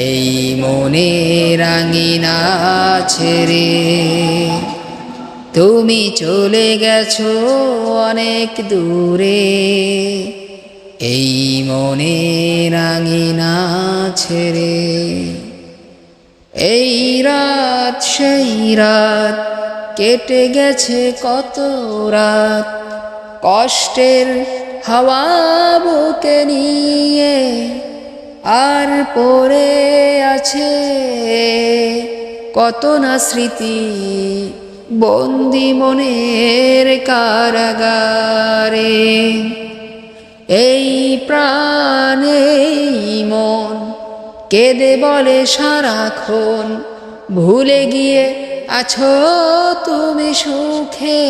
এই মনে রাঙিনা ছেড়ে। তুমি চলে গেছো অনেক দূরে। এই মনে রাঙিনা ছেড়ে। এই রাত, সেই রাত কেটে গেছে কত রাত। কষ্টের হাওয়া বুকে নিয়ে আর পড়ে আছে কত না স্মৃতি বন্দি মনের কারাগারে। এই প্রাণে মন কেঁদে বলে সারাক্ষণ, ভুলে গিয়ে আছো তুমি সুখে